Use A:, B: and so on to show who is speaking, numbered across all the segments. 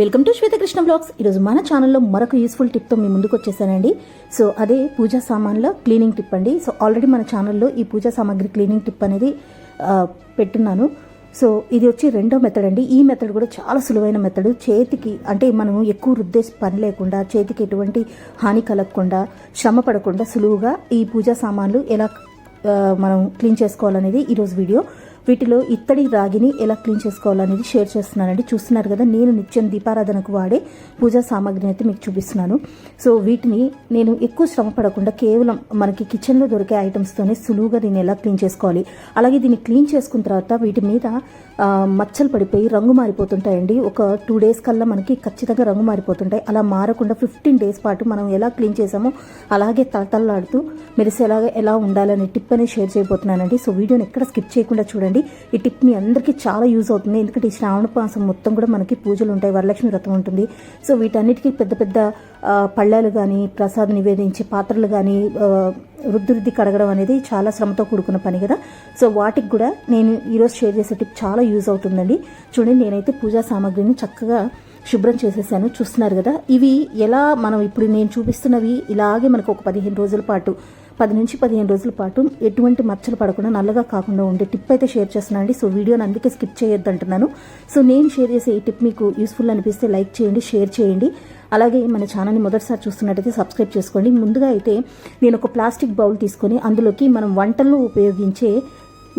A: Welcome to Swetha Krishna blogs. ఈరోజు మన ఛానల్లో మరొక యూస్ఫుల్ టిప్తో మీ ముందుకు వచ్చేసానండి. సో అదే పూజా సామాన్ల క్లీనింగ్ టిప్ అండి. సో ఆల్రెడీ మన ఛానల్లో ఈ పూజా సామాగ్రి క్లీనింగ్ టిప్ అనేది పెట్టున్నాను. సో ఇది వచ్చి రెండో మెథడ్ అండి. ఈ మెథడ్ కూడా చాలా సులువైన మెథడ్. చేతికి అంటే మనం ఎక్కువ రుద్దేసి పని లేకుండా చేతికి ఎటువంటి హాని కలగకుండా శ్రమ పడకుండా సులువుగా ఈ పూజా సామాన్లు ఎలా మనం క్లీన్ చేసుకోవాలనేది ఈరోజు వీడియో. వీటిలో ఇత్తడి రాగిని ఎలా క్లీన్ చేసుకోవాలనేది షేర్ చేస్తున్నానండి. చూస్తున్నారు కదా నేను నిత్యం దీపారాధనకు వాడే పూజా సామాగ్రిని అయితే మీకు చూపిస్తున్నాను. సో వీటిని నేను ఎక్కువ శ్రమ పడకుండా కేవలం మనకి కిచెన్లో దొరికే ఐటమ్స్తోనే సులువుగా దీన్ని ఎలా క్లీన్ చేసుకోవాలి అలాగే దీన్ని క్లీన్ చేసుకున్న తర్వాత వీటి మీద మచ్చలు పడిపోయి రంగు మారిపోతుంటాయండి. ఒక టూ డేస్ కల్లా మనకి ఖచ్చితంగా రంగు మారిపోతుంటాయి. అలా మారకుండా ఫిఫ్టీన్ డేస్ పాటు మనం ఎలా క్లీన్ చేసామో అలాగే తలతల్లాడుతూ మెరిసేలాగా ఎలా ఉండాలనే టిప్ అనేది షేర్ చేయబోతున్నానండి. సో వీడియోని ఎక్కడ స్కిప్ చేయకుండా చూడండి. ఈ టిప్ మీ అందరికీ చాలా యూజ్ అవుతుంది. ఎందుకంటే ఈ శ్రావణ మాసం మొత్తం కూడా మనకి పూజలు ఉంటాయి. వరలక్ష్మి వ్రతం ఉంటుంది. సో వీటన్నిటికీ పెద్ద పెద్ద పళ్ళాలు కానీ ప్రసాదం నివేదించే పాత్రలు కానీ వృద్ధి రుద్ది కడగడం అనేది చాలా శ్రమతో కూడుకున్న పని కదా. సో వాటికి కూడా నేను ఈరోజు షేర్ చేసే టిప్ చాలా యూజ్ అవుతుందండి. చూడండి నేనైతే పూజా సామాగ్రిని చక్కగా శుభ్రం చేసేసాను. చూస్తున్నారు కదా ఇవి ఎలా మనం ఇప్పుడు నేను చూపిస్తున్నవి ఇలాగే మనకు ఒక పదిహేను రోజుల పాటు పది నుంచి పదిహేను రోజుల పాటు ఎటువంటి మచ్చలు పడకుండా నల్లగా కాకుండా ఉండే టిప్ అయితే షేర్ చేస్తున్నాను అండి. సో వీడియోని అందుకే స్కిప్ చేయొద్దు అంటున్నాను సో నేను షేర్ చేసే ఈ టిప్ మీకు యూస్ఫుల్ అనిపిస్తే లైక్ చేయండి షేర్ చేయండి. అలాగే మన ఛానల్ని మొదటిసారి చూస్తున్నట్టయితే సబ్స్క్రైబ్ చేసుకోండి. ముందుగా అయితే నేను ఒక ప్లాస్టిక్ బౌల్ తీసుకొని అందులోకి మనం వంటల్లో ఉపయోగించే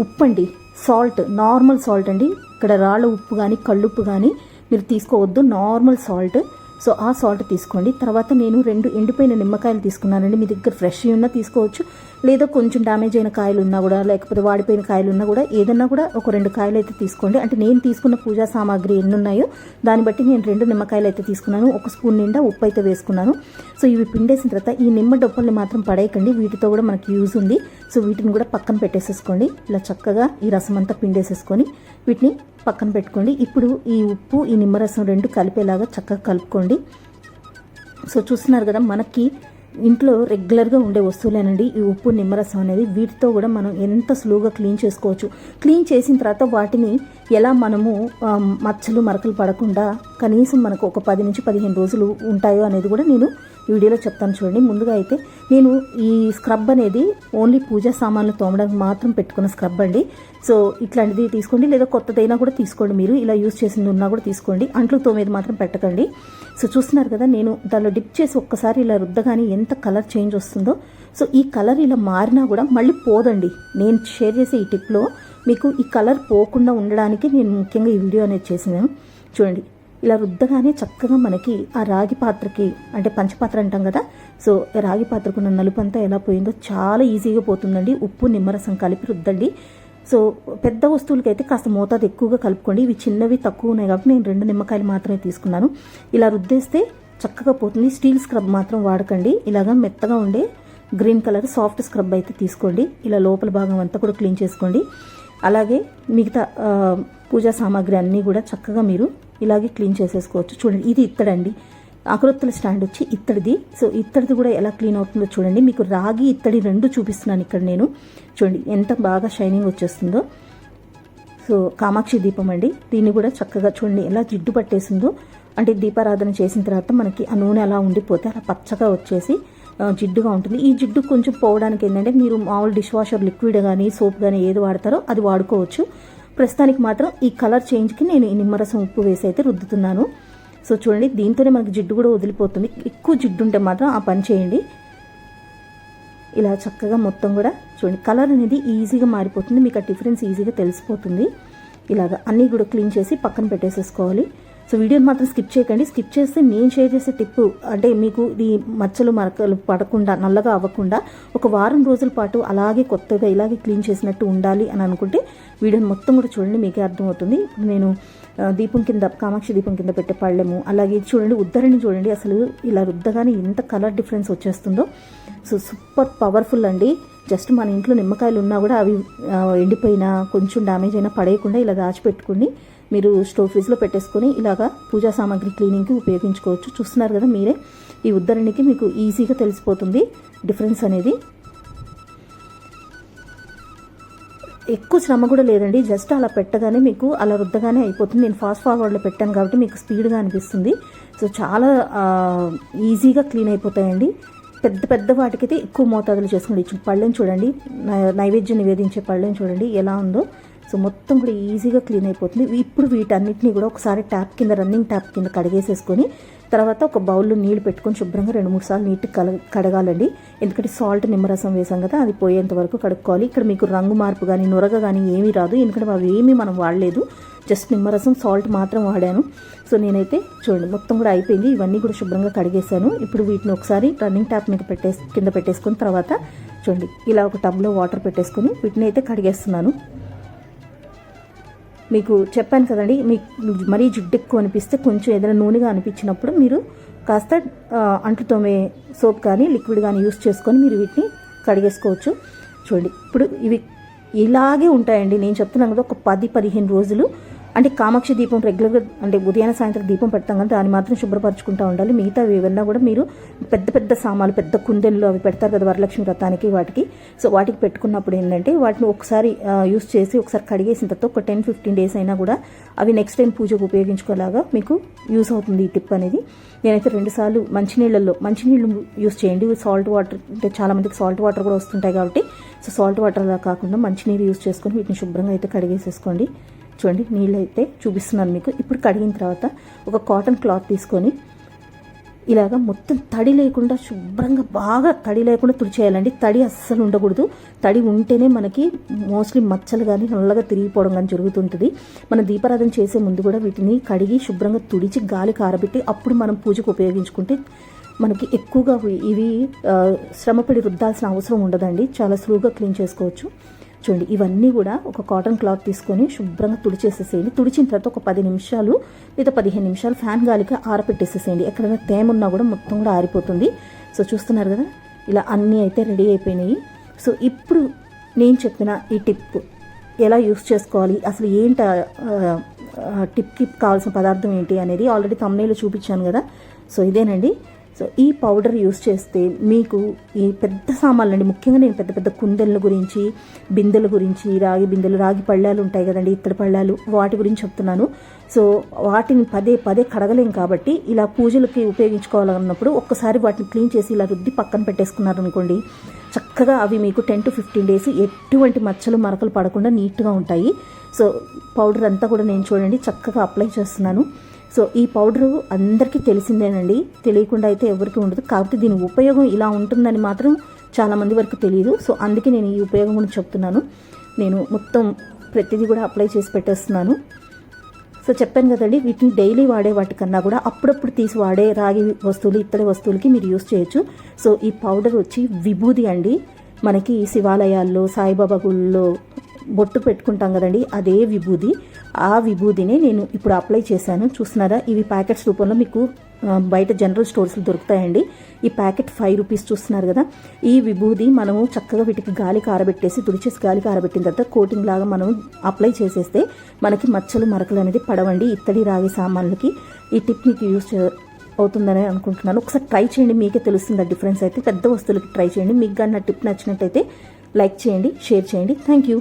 A: ఉప్పు అండి సాల్ట్ నార్మల్ సాల్ట్ అండి. ఇక్కడ రాళ్ళ ఉప్పు కానీ కళ్ళుప్పు కానీ మీరు తీసుకోవద్దు నార్మల్ సాల్ట్. సో ఆ సాల్ట్ తీసుకోండి. తర్వాత నేను రెండు ఎండిపోయిన నిమ్మకాయలు తీసుకున్నానండి. మీ దగ్గర ఫ్రెష్ ఉన్నా తీసుకోవచ్చు. లేదా కొంచెం డ్యామేజ్ అయిన కాయలు ఉన్నా కూడా లేకపోతే వాడిపోయిన కాయలు ఉన్నా కూడా ఏదన్నా కూడా ఒక రెండు కాయలు అయితే తీసుకోండి. అంటే నేను తీసుకున్న పూజా సామాగ్రి ఎన్ని ఉన్నాయో దాన్ని బట్టి నేను రెండు నిమ్మకాయలు అయితే తీసుకున్నాను. ఒక స్పూన్ నిండా ఉప్పు అయితే వేసుకున్నాను. సో ఇవి పిండేసిన తర్వాత ఈ నిమ్మ డొప్పల్ని మాత్రం పడేయకండి. వీటితో కూడా మనకి యూజ్ ఉంది. సో వీటిని కూడా పక్కన పెట్టేసేసుకోండి. ఇలా చక్కగా ఈ రసం అంతా పిండేసేసుకొని వీటిని పక్కన పెట్టుకోండి. ఇప్పుడు ఈ ఉప్పు ఈ నిమ్మరసం రెండు కలిపేలాగా చక్కగా కలుపుకోండి. సో చూస్తున్నారు కదా మనకి ఇంట్లో రెగ్యులర్గా ఉండే వస్తువులేనండి. ఈ ఉప్పు నిమ్మరసం అనేది వీటితో కూడా మనం ఎంత స్లోగా క్లీన్ చేసుకోవచ్చు. క్లీన్ చేసిన తర్వాత వాటిని ఎలా మనము మచ్చలు మరకలు పడకుండా కనీసం మనకు ఒక పది నుంచి పదిహేను రోజులు ఉంటాయో అనేది కూడా నేను వీడియోలో చెప్తాను చూడండి. ముందుగా అయితే నేను ఈ స్క్రబ్ అనేది ఓన్లీ పూజా సామాన్లు తోమడానికి మాత్రం పెట్టుకున్న స్క్రబ్ అండి. సో ఇట్లాంటిది తీసుకోండి. లేదా కొత్తదైనా కూడా తీసుకోండి మీరు. ఇలా యూజ్ చేసింది ఉన్నా కూడా తీసుకోండి. అంట్లు తోమేది మాత్రం పెట్టకండి. సో చూస్తున్నారు కదా నేను దానిలో డిప్ చేసి ఒక్కసారి ఇలా రుద్దగానే ఎంత కలర్ చేంజ్ వస్తుందో. సో ఈ కలర్ ఇలా మారినా కూడా మళ్ళీ పోదండి. నేను షేర్ చేసే ఈ టిప్లో మీకు ఈ కలర్ పోకుండా ఉండడానికి నేను ముఖ్యంగా ఈ వీడియో అనేది చేసినాను. చూడండి. ఇలా రుద్దగానే చక్కగా మనకి ఆ రాగి పాత్రకి అంటే పంచపాత్ర అంటాం కదా సో రాగి పాత్రకున్న నలుపు అంతా ఎలా పోయిందో చాలా ఈజీగా పోతుందండి. ఉప్పు నిమ్మరసం కలిపి రుద్దండి. సో పెద్ద వస్తువులకైతే కాస్త మోతాదు ఎక్కువగా కలుపుకోండి. ఇవి చిన్నవి తక్కువ ఉన్నాయి కాబట్టి నేను రెండు నిమ్మకాయలు మాత్రమే తీసుకున్నాను. ఇలా రుద్దేస్తే చక్కగా పోతుంది. స్టీల్ స్క్రబ్ మాత్రం వాడకండి. ఇలాగా మెత్తగా ఉండే గ్రీన్ కలర్ సాఫ్ట్ స్క్రబ్ అయితే తీసుకోండి. ఇలా లోపల భాగం అంతా కూడా క్లీన్ చేసుకోండి. అలాగే మిగతా పూజా సామాగ్రి అన్నీ కూడా చక్కగా మీరు ఇలాగే క్లీన్ చేసేసుకోవచ్చు. చూడండి ఇది ఇత్తడండి. అకరొత్తుల స్టాండ్ వచ్చి ఇత్తడిది. సో ఇత్తడిది కూడా ఎలా క్లీన్ అవుతుందో చూడండి. మీకు రాగి ఇత్తడి రెండు చూపిస్తున్నాను ఇక్కడ నేను. చూడండి ఎంత బాగా షైనింగ్ వచ్చేస్తుందో. సో కామాక్షి దీపం అండి. దీన్ని కూడా చక్కగా చూడండి ఎలా జిడ్డు పట్టేసిందో. అంటే దీపారాధన చేసిన తర్వాత మనకి ఆ నూనె అలా ఉండిపోతే అలా పచ్చగా వచ్చేసి జిడ్డుగా ఉంటుంది. ఈ జిడ్డు కొంచెం పోవడానికి ఏంటంటే మీరు మామూలు డిష్ వాషర్ లిక్విడ్ కానీ సోప్ కానీ ఏది వాడతారో అది వాడుకోవచ్చు. ప్రస్తుతానికి మాత్రం ఈ కలర్ చేంజ్కి నేను ఈ నిమ్మరసం ఉప్పు వేసి అయితే రుద్దుతున్నాను. సో చూడండి దీంతోనే మనకి జిడ్డు కూడా వదిలిపోతుంది. ఎక్కువ జిడ్డు ఉంటే మాత్రం ఆ పని చేయండి. ఇలా చక్కగా మొత్తం కూడా చూడండి కలర్ అనేది ఈజీగా మారిపోతుంది. మీకు ఆ డిఫరెన్స్ ఈజీగా తెలిసిపోతుంది. ఇలాగ అన్నీ కూడా క్లీన్ చేసి పక్కన పెట్టేసేసుకోవాలి. సో వీడియోని మాత్రం స్కిప్ చేయకండి. స్కిప్ చేస్తే నేను షేర్ చేసే టిప్ అంటే మీకు ఈ మచ్చలు మరకలు పడకుండా నల్లగా అవ్వకుండా ఒక వారం రోజుల పాటు అలాగే కొత్తగా ఇలాగే క్లీన్ చేసినట్టు ఉండాలి అని అనుకుంటే వీడియోని మొత్తం కూడా చూడండి మీకే అర్థమవుతుంది. ఇప్పుడు నేను దీపం కింద కామాక్షి దీపం కింద పెట్టే పళ్ళెము అలాగే చూడండి ఉద్దరిని చూడండి. అసలు ఇలా రుద్దగానే ఎంత కలర్ డిఫరెన్స్ వచ్చేస్తుందో. సో సూపర్ పవర్ఫుల్ అండి. జస్ట్ మన ఇంట్లో నిమ్మకాయలు ఉన్నా కూడా అవి ఎండిపోయినా కొంచెం డ్యామేజ్ అయినా పడేయకుండా ఇలా దాచిపెట్టుకుని మీరు స్టోవ్ ఫ్రిడ్జ్లో పెట్టేసుకొని ఇలాగా పూజా సామాగ్రి క్లీనింగ్కి ఉపయోగించుకోవచ్చు. చూస్తున్నారు కదా మీరే. ఈ ఉద్దరణికి మీకు ఈజీగా తెలిసిపోతుంది డిఫరెన్స్ అనేది. ఎక్కువ శ్రమ కూడా లేదండి. జస్ట్ అలా పెట్టగానే మీకు అలా రుద్దగానే అయిపోతుంది. నేను ఫాస్ట్ ఫార్వర్డ్లో పెట్టాను కాబట్టి మీకు స్పీడ్గా అనిపిస్తుంది. సో చాలా ఈజీగా క్లీన్ అయిపోతాయండి. పెద్ద పెద్ద వాటికైతే ఎక్కువ మోతాదులు చేసుకుని పళ్ళని చూడండి. నైవేద్యం నివేదించే పళ్ళని చూడండి. ఎలా ఉందో. సో మొత్తం కూడా ఈజీగా క్లీన్ అయిపోతుంది. ఇప్పుడు వీటన్నిటిని కూడా ఒకసారి ట్యాప్ కింద రన్నింగ్ ట్యాప్ కింద కడిగేసేసుకొని తర్వాత ఒక బౌల్లో నీళ్ళు పెట్టుకొని శుభ్రంగా రెండు మూడు సార్లు నీట్గా కల కడగాలండి. ఎందుకంటే సాల్ట్ నిమ్మరసం వేసాం కదా అది పోయేంత వరకు కడుక్కోవాలి. ఇక్కడ మీకు రంగు మార్పు కానీ నొరగ కానీ ఏమీ రాదు. ఎందుకంటే అవి ఏమీ మనం వాడలేదు. జస్ట్ నిమ్మరసం సాల్ట్ మాత్రం వాడాను. సో నేనైతే చూడండి మొత్తం కూడా అయిపోయింది. ఇవన్నీ కూడా శుభ్రంగా కడిగేశాను. ఇప్పుడు వీటిని ఒకసారి రన్నింగ్ ట్యాప్ మీద పెట్టేసి కింద పెట్టేసుకున్న తర్వాత చూడండి ఇలా ఒక టబ్లో వాటర్ పెట్టేసుకొని వీటిని అయితే కడిగేస్తున్నాను. మీకు చెప్పాను కదండి మీకు మరీ జిడ్డు ఎక్కువ అనిపిస్తే కొంచెం ఏదైనా నూనెగా అనిపించినప్పుడు మీరు కాస్త అంటుతోమే సోప్ కానీ లిక్విడ్ కానీ యూస్ చేసుకొని మీరు వీటిని కడిగేసుకోవచ్చు. చూడండి ఇప్పుడు ఇవి ఇలాగే ఉంటాయండి. నేను చెప్తున్నాను కదా ఒక పది పదిహేను రోజులు అంటే కామాక్షి దీపం రెగ్యులర్గా అంటే ఉదయాన్నే సాయంత్రం దీపం పెడతాం కానీ దాన్ని మాత్రం శుభ్రపరచుకుంటూ ఉండాలి. మిగతా ఏమన్నా కూడా మీరు పెద్ద పెద్ద సామాన్లు పెద్ద కుందెలు అవి పెడతారు కదా వరలక్ష్మి వ్రతానికి వాటికి. సో వాటికి పెట్టుకున్నప్పుడు ఏంటంటే వాటిని ఒకసారి యూస్ చేసి ఒకసారి కడిగేసిన తర్వాత ఒక టెన్ ఫిఫ్టీన్ డేస్ అయినా కూడా అవి నెక్స్ట్ టైం పూజకు ఉపయోగించుకోలాగా మీకు యూస్ అవుతుంది ఈ టిప్ అనేది. నేనైతే రెండుసార్లు మంచినీళ్ళల్లో మంచినీళ్ళు యూస్ చేయండి. సాల్ట్ వాటర్ అంటే చాలామందికి సాల్ట్ వాటర్ కూడా వస్తుంటాయి కాబట్టి సో సాల్ట్ వాటర్ అలా కాకుండా మంచినీరు యూస్ చేసుకొని వీటిని శుభ్రంగా అయితే కడిగేసేసుకోండి. చూడండి నీళ్ళు అయితే చూపిస్తున్నాను మీకు. ఇప్పుడు కడిగిన తర్వాత ఒక కాటన్ క్లాత్ తీసుకొని ఇలాగ మొత్తం తడి లేకుండా శుభ్రంగా బాగా తడి లేకుండా తుడిచేయాలండి. తడి అస్సలు ఉండకూడదు. తడి ఉంటేనే మనకి మోస్ట్లీ మచ్చలు కానీ నల్లగా తిరిగిపోవడం కానీ జరుగుతుంటుంది. మనం దీపారాధన చేసే ముందు కూడా వీటిని కడిగి శుభ్రంగా తుడిచి గాలి కారబెట్టి అప్పుడు మనం పూజకు ఉపయోగించుకుంటే మనకి ఎక్కువగా ఇవి శ్రమపడి రుద్దాల్సిన అవసరం ఉండదండి. చాలా సులువుగా క్లీన్ చేసుకోవచ్చు. చూడండి ఇవన్నీ కూడా ఒక కాటన్ క్లాత్ తీసుకొని శుభ్రంగా తుడిచేసేసేయండి. తుడిచిన తర్వాత ఒక పది నిమిషాలు లేదా పదిహేను నిమిషాలు ఫ్యాన్ గాలికి ఆరపెట్టేసేసేయండి. ఎక్కడైనా తేమ ఉన్నా కూడా మొత్తం కూడా ఆరిపోతుంది. సో చూస్తున్నారు కదా ఇలా అన్నీ అయితే రెడీ అయిపోయినాయి. సో ఇప్పుడు నేను చెప్పిన ఈ టిప్ ఎలా యూస్ చేసుకోవాలి? అసలు ఏంటి టిప్కి కావాల్సిన పదార్థం ఏంటి అనేది ఆల్రెడీ తమ్నేలో చూపించాను కదా. సో ఇదేనండి. సో ఈ పౌడర్ యూస్ చేస్తే మీకు ఈ పెద్ద సామాన్లు అండి ముఖ్యంగా నేను పెద్ద పెద్ద కుందెల గురించి బిందెల గురించి రాగి బిందెలు రాగి పళ్ళాలు ఉంటాయి కదండి ఇత్తడి పళ్ళాలు వాటి గురించి చెప్తున్నాను. సో వాటిని పదే పదే కడగలేం కాబట్టి ఇలా పూజలకి ఉపయోగించుకోవాలన్నప్పుడు ఒక్కసారి వాటిని క్లీన్ చేసి ఇలా రుద్ది పక్కన పెట్టేసుకున్నారు అనుకోండి చక్కగా అవి మీకు టెన్ టు ఫిఫ్టీన్ డేస్ ఎటువంటి మచ్చలు మరకలు పడకుండా నీట్గా ఉంటాయి. సో పౌడర్ అంతా కూడా నేను చూడండి చక్కగా అప్లై చేస్తున్నాను. సో ఈ పౌడరు అందరికీ తెలిసిందేనండి. తెలియకుండా అయితే ఎవరికి ఉండదు. కాకపోతే దీని ఉపయోగం ఇలా ఉంటుందని మాత్రం చాలా మంది వరకు తెలియదు. సో అందుకే నేను ఈ ఉపయోగం గురించి చెప్తున్నాను. నేను మొత్తం ప్రతిదీ కూడా అప్లై చేసి పెట్టేస్తున్నాను. సో చెప్పాను కదండి వీటిని డైలీ వాడే వాటికన్నా కూడా అప్పుడప్పుడు తీసి వాడే రాగి వస్తువులు ఇత్తడి వస్తువులకి మీరు యూస్ చేయొచ్చు. సో ఈ పౌడర్ వచ్చి విభూది అండి. మనకి శివాలయాల్లో సాయిబాబా గుళ్ళో బొట్టు పెట్టుకుంటాం కదండి అదే విభూది. ఆ విభూదిని నేను ఇప్పుడు అప్లై చేశాను. చూస్తున్నారా ఇవి ప్యాకెట్స్ రూపంలో మీకు బయట జనరల్ స్టోర్స్లో దొరుకుతాయండి. ఈ ప్యాకెట్ ఫైవ్ రూపీస్ చూస్తున్నారు కదా. ఈ విభూది మనము చక్కగా వీటికి గాలి కారబెట్టేసి తుడిచేసి గాలి కారబెట్టిన తర్వాత కోటింగ్ లాగా మనం అప్లై చేసేస్తే మనకి మచ్చలు మరకలు అనేది పడవండి. ఇత్తడి రాగి సామాన్లకి ఈ టిప్ మీకు యూస్ అవుతుందని అనుకుంటున్నాను. ఒకసారి ట్రై చేయండి మీకే తెలుస్తుంది ఆ డిఫరెన్స్ అయితే. పెద్ద వస్తువులకి ట్రై చేయండి. మీకు కానీ నా టిప్ నచ్చినట్టయితే లైక్ చేయండి షేర్ చేయండి. Thank you.